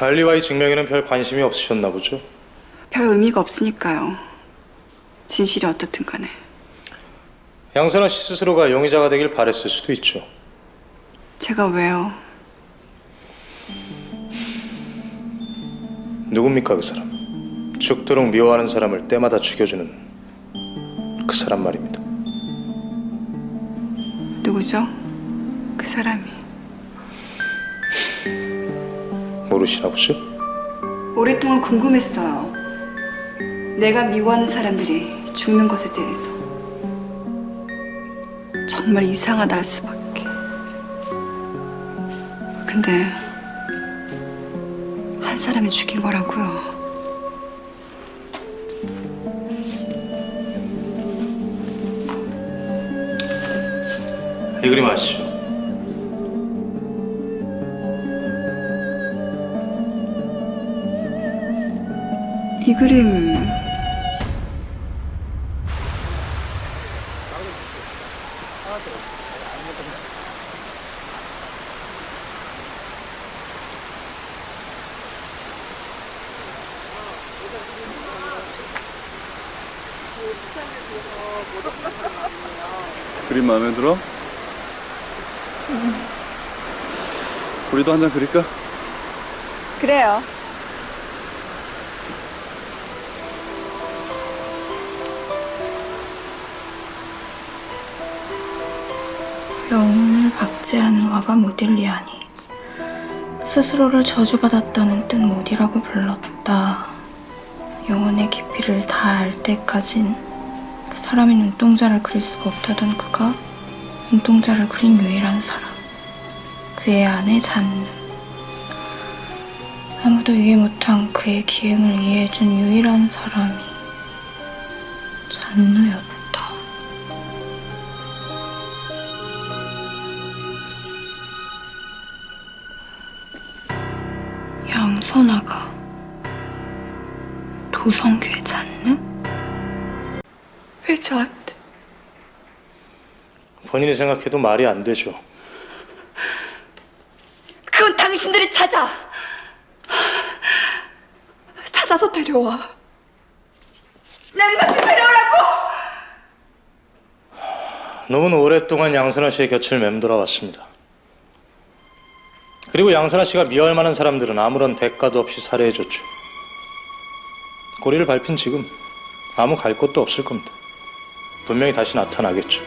알리와의 증명에는 별 관심이 없으셨나 보죠? 별 의미가 없으니까요. 진실이 어떻든 간에. 양선아 씨 스스로가 용의자가 되길 바랬을 수도 있죠. 제가 왜요? 누굽니까 그 사람? 죽도록 미워하는 사람을 때마다 죽여주는 그 사람 말입니다. 누구죠? 그 사람이. 모르시나 보죠? 오랫동안 궁금했어요. 내가 미워하는 사람들이 죽는 것에 대해서. 정말 이상하다 할 수밖에. 근데 한 사람이 죽인 거라고요. 이 그림 아시죠? 이 그림 그림 마음에 들어? 우리도 한 장 그릴까? 그래요. 영혼을 박제하는 화가 모딜리아니 스스로를 저주받았다는 뜻 모디라고 불렀다. 영혼의 깊이를 다 알 때까진 그 사람의 눈동자를 그릴 수가 없다던 그가 눈동자를 그린 유일한 사람. 그의 아내 잔느. 아무도 이해 못한 그의 기행을 이해해준 유일한 사람이 잔느였다. 양선아가 도성교에 잤네? 왜 저한테? 본인이 생각해도 말이 안 되죠. 그건 당신들이 찾아. 찾아서 데려와. 낭만히 데려오라고. 너무 오랫동안 양선아 씨의 곁을 맴돌아 왔습니다. 그리고 양선아 씨가 미워할 만한 사람들은 아무런 대가도 없이 살해해줬죠. 꼬리를 밟힌 지금 아무 갈 곳도 없을 겁니다. 분명히 다시 나타나겠죠.